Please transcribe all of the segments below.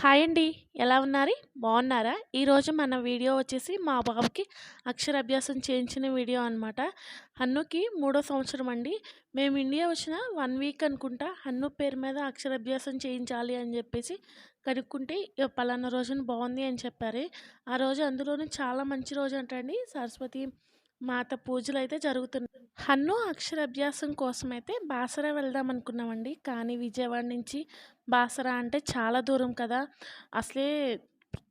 Hi అండి. ఎలా ఉన్నారు? బాగున్నారా? ఈరోజు మన వీడియో వచ్చేసి మా బాబుకి అక్షరాభ్యాసం చేయించిన వీడియో అనమాట. హన్నుకి మూడో సంవత్సరం అండి. మేము ఇండియా వచ్చిన వన్ వీక్ అనుకుంటా హన్ను పేరు మీద అక్షరాభ్యాసం చేయించాలి అని చెప్పేసి కనుక్కుంటే పలానా రోజున బాగుంది అని చెప్పారు. ఆ రోజు అందులోనే చాలా మంచి రోజు అంటండి. సరస్వతి మాత పూజలు అయితే జరుగుతున్నాయి. హన్ను అక్షరాభ్యాసం కోసమైతే బాసర వెళ్దాం అనుకున్నామండి. కానీ విజయవాడ నుంచి బాసరా అంటే చాలా దూరం కదా! అసలే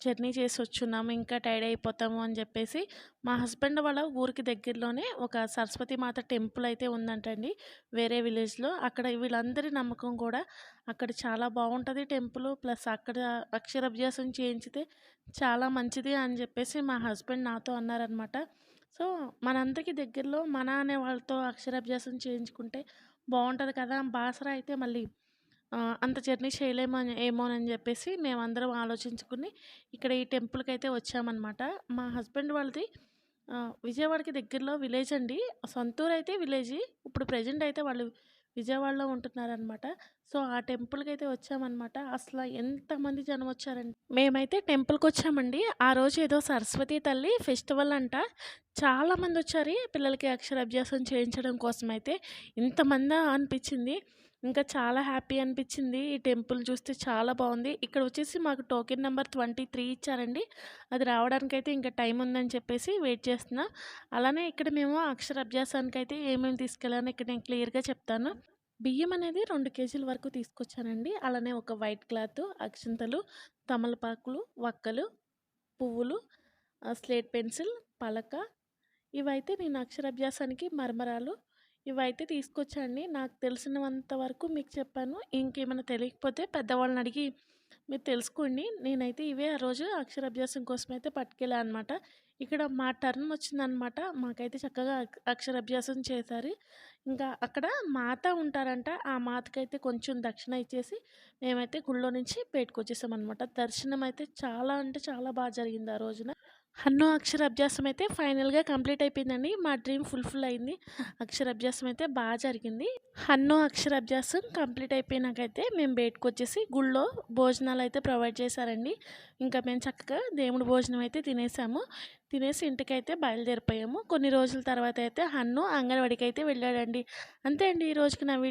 జర్నీ చేసి వచ్చున్నాము. ఇంకా టైర్డ్ అయిపోతాము అని చెప్పేసి మా హస్బెండ్ వాళ్ళ ఊరికి దగ్గరలోనే ఒక సరస్వతి మాత టెంపుల్ అయితే ఉందంటండి. వేరే విలేజ్‌లో. అక్కడ వీళ్ళందరి నమ్మకం కూడా అక్కడ చాలా బాగుంటుంది టెంపులు. ప్లస్ అక్కడ అక్షరాభ్యాసం చేయించితే చాలా మంచిది అని చెప్పేసి మా హస్బెండ్ నాతో అన్నారనమాట. సో, మనందరికీ దగ్గరలో మన అనే వాళ్ళతో అక్షరాభ్యాసం చేయించుకుంటే బాగుంటుంది కదా! బాసరా అయితే మళ్ళీ అంత జర్నీ చేయలేమో ఏమోనని చెప్పేసి మేమందరం ఆలోచించుకుని ఇక్కడ ఈ టెంపుల్కి అయితే వచ్చామనమాట. మా హస్బెండ్ వాళ్ళది విజయవాడకి దగ్గరలో విలేజ్ అండి. సొంతూరు అయితే విలేజ్ ఇప్పుడు ప్రెజెంట్ అయితే వాళ్ళు విజయవాడలో ఉంటున్నారనమాట. సో, ఆ టెంపుల్కి అయితే వచ్చామనమాట. అసలు ఎంతమంది జనం వచ్చారండి మేమైతే టెంపుల్కి వచ్చామండి ఆ రోజు ఏదో సరస్వతి తల్లి ఫెస్టివల్ అంట. చాలామంది వచ్చారు పిల్లలకి అక్షరాభ్యాసం చేయించడం కోసమైతే. ఇంతమందా అనిపించింది. ఇంకా చాలా హ్యాపీ అనిపించింది. ఈ టెంపుల్ చూస్తే చాలా బాగుంది. ఇక్కడ వచ్చేసి మాకు టోకెన్ నెంబర్ ట్వంటీ త్రీ ఇచ్చారండి. అది రావడానికైతే ఇంకా టైం ఉందని చెప్పేసి వెయిట్ చేస్తున్నా. అలానే ఇక్కడ మేము అక్షరాభ్యాసానికైతే ఏమేమి తీసుకెళ్ళాను ఇక్కడ నేను క్లియర్‌గా చెప్తాను. బియ్యం అనేది రెండు కేజీల వరకు తీసుకొచ్చానండి. అలానే ఒక వైట్ క్లాత్, అక్షింతలు, తమలపాకులు, వక్కలు, పువ్వులు, స్లేట్ పెన్సిల్, పలక ఇవైతే నేను అక్షరాభ్యాసానికి మరమరాలు ఇవైతే తీసుకొచ్చండి నాకు తెలిసినంత వరకు మీకు చెప్పాను. ఇంకేమైనా తెలియకపోతే పెద్దవాళ్ళని అడిగి మీరు తెలుసుకోండి. నేనైతే ఇవే ఆ రోజు అక్షరాభ్యాసం కోసమైతే పట్టుకెళ్ళాను అనమాట. ఇక్కడ మా టర్న్ వచ్చిందనమాట. మాకైతే చక్కగా అక్షరాభ్యాసం చేశారు. ఇంకా అక్కడ మాత ఉంటారంట. ఆ మాతకైతే కొంచెం దక్షిణ ఇచ్చేసి మేమైతే గుళ్ళో నుంచి బయటకొచ్చేసామనమాట. దర్శనం అయితే చాలా అంటే చాలా బాగా జరిగింది ఆ రోజున. హన్ను అక్షరాభ్యాసం అయితే ఫైనల్‌గా కంప్లీట్ అయిపోయిందండి. మా డ్రీమ్ ఫుల్‌ఫిల్ అయింది. అక్షరాభ్యాసం అయితే బాగా జరిగింది. హన్ను అక్షరాభ్యాసం కంప్లీట్ అయిపోయినాకైతే మేము బయటికి వచ్చేసి గుళ్ళో భోజనాలు అయితే ప్రొవైడ్ చేశారండి. ఇంకా మేము చక్కగా దేవుడి భోజనం అయితే తినేసాము. తినేసి ఇంటికైతే బయలుదేరిపోయాము. కొన్ని రోజుల తర్వాత అయితే హన్ను అంగన్వాడికైతే వెళ్ళాడండి. అంతే అండి ఈ రోజుకి నా వీడియో